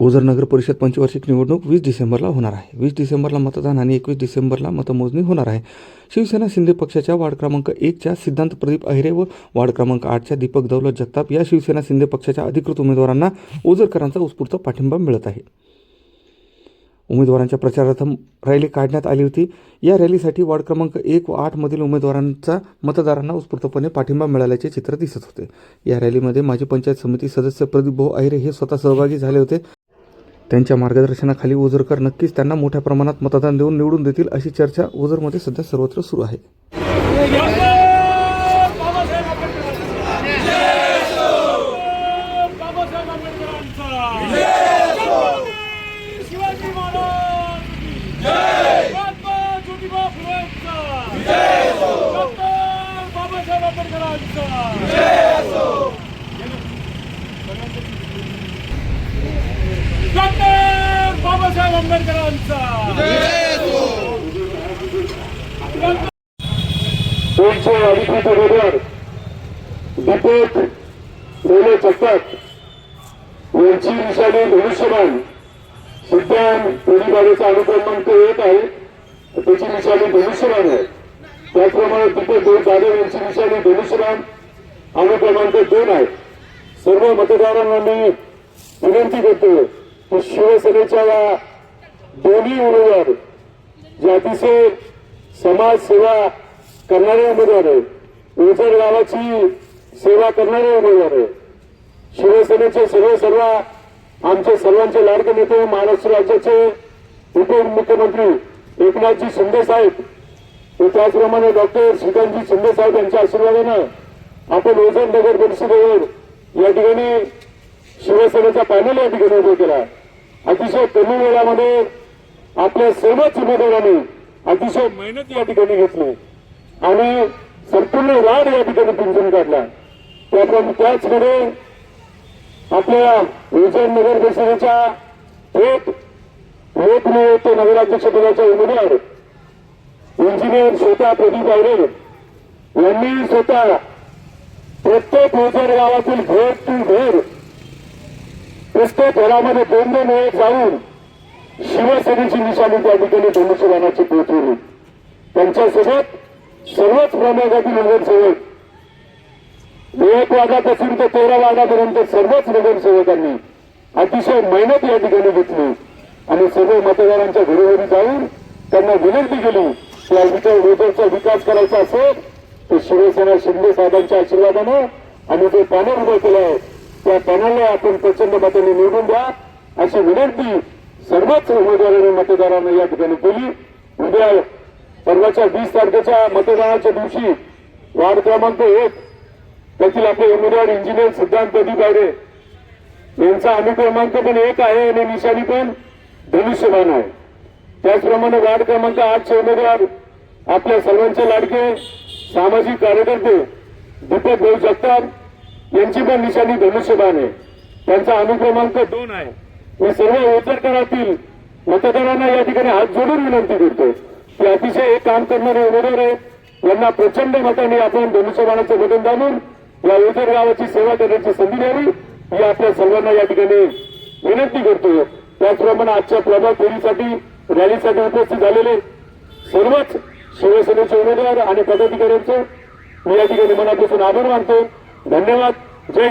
ओझर नगर परिषद पंचवार्षिक निवडणूक वीस डिसेंबरला होणार आहे. वीस डिसेंबरला मतदान आणि एकवीस डिसेंबरला मतमोजणी होणार आहे. शिवसेना शिंदे पक्षाच्या वार्ड क्रमांक एकच्या सिद्धांत प्रदीप अहिरे व वार्ड क्रमांक आठच्या दीपक दौलत जगताप या शिवसेना शिंदे पक्षाच्या अधिकृत उमेदवारांना ओझरकरांचा उत्स्फूर्त पाठिंबा मिळत आहे. उमेदवारांच्या प्रचारार्थ रॅली काढण्यात आली होती. या रॅलीसाठी वार्ड क्रमांक एक व आठमधील उमेदवारांचा मतदारांना उत्स्फूर्तपणे पाठिंबा मिळाल्याचे चित्र दिसत होते. या रॅलीमध्ये माजी पंचायत समिती सदस्य प्रदीप भाऊ अहिरे हे स्वतः सहभागी झाले होते. त्यांच्या मार्गदर्शनाखाली ओझरकर नक्कीच त्यांना मोठ्या प्रमाणात मतदान देऊन निवडून देतील अशी चर्चा ओझरमध्ये सध्या सर्वत्र सुरू आहे. बाबासाहेब बाबासाहेब आंबेडकरांचा. डॉक्टर बाबासाहेब आंबेडकरांचा दोनशे अधिकृत उमेदवार दीपक रेल्वे जगताप यांची निशाणी धनुष्यबाण सिद्धांत परिवाराचा अनुक्रमांक एक आहे. त्याची निशाणी भविष्यमान आहे. त्याचप्रमाणे दीपक जाधव यांची निशाणी भविष्यमान अनुक्रमांक दोन आहे. सर्व मतदारांना मी विनंती करतो की शिवसेनेच्या या दोन्ही उमेदवार जे अतिशय समाजसेवा करणारे उमेदवार आहे ओझर गावाची सेवा करणारे उमेदवार आहे शिवसेनेचे सर्व सर्व आमचे सर्वांचे लाडके नेते महाराष्ट्र राज्याचे उपमुख्यमंत्री एकनाथजी शिंदे साहेब. तर त्याचप्रमाणे डॉक्टर श्रीकांतजी शिंदे साहेब यांच्या आशीर्वादानं आपण ओझर नगर परिषदेवर या ठिकाणी शिवसेनेचा पॅनल या ठिकाणी उभा केला अतिशय कमी वेळामध्ये आपल्या सर्वच उमेदवारांनी अतिशय मेहनत या ठिकाणी घेतली. आणि संपूर्ण वाढ या ठिकाणी पिंजून काढला. त्याप्रमाणे त्याचमध्ये आपल्या विजय नगर परिषदेच्या थेट लोकनियुक्त नगराध्यक्षपदाच्या उमेदवार इंजिनियर स्वतः प्रदीप आयरे यांनी स्वतः प्रत्येक ओझर गावातील घर टू घर प्रत्येक घरामध्ये दोन दोन वेळ जाऊन शिवसेनेची निशाणी त्या ठिकाणी धनुष्यबाणाची पोहोचवली. त्यांच्यासोबत सर्वच प्रमागातील नगरसेवक एक वाजापासून ते तेरा वाजापर्यंत सर्वच नगरसेवकांनी अतिशय मेहनत या ठिकाणी घेतली आणि सर्व मतदारांच्या घरोघरी जाऊन त्यांना विनंती केली की या विकास रोजरचा विकास करायचा असेल तर शिवसेना शिंदे साहेबांच्या आशीर्वादानं आणि जे पॅनल उभं केलं आहे. त्या पॅनलला आपण प्रचंड मताने निवडून द्या. अशी विनंती सर्वच उमेदवारांनी मतदारांना या ठिकाणी केली. उद्या परवाच्या वीस तारखेच्या मतदानाच्या दिवशी वार्ड क्रमांक एक त्यातील आपले उमेदवार इंजिनियर सिद्धांत अधिकारे यांचा अनुक्रमांक पण एक आहे आणि निशाणी पण धनुष्यमान आहे. त्याचप्रमाणे वार्ड क्रमांक आठचे उमेदवार आपल्या सर्वांचे लाडके सामाजिक कार्यकर्ते दीपक भाऊ जगताप यांची पण निशाणी धनुष्यबाण आहे. त्यांचा अनुक्रमांक दोन आहे. मी सर्व ओझरकरातील मतदारांना या ठिकाणी हात जोडून विनंती करतो. की अतिशय एक काम करणारे उमेदवार आहेत. यांना प्रचंड मताने आपण धनुष्यबाणाचं बटन दाबून या ओझर गावाची सेवा करण्याची संधी द्यावी. ही आपल्या सर्वांना या ठिकाणी विनंती करतो. त्याचप्रमाणे आजच्या प्रभात फेरीसाठी रॅलीसाठी उपस्थित झालेले सर्वच शिवसेनेचे उमेदवार आणि पदाधिकाऱ्यांचे मी या ठिकाणी मनापासून आभार मानतो. धन्यवाद. जय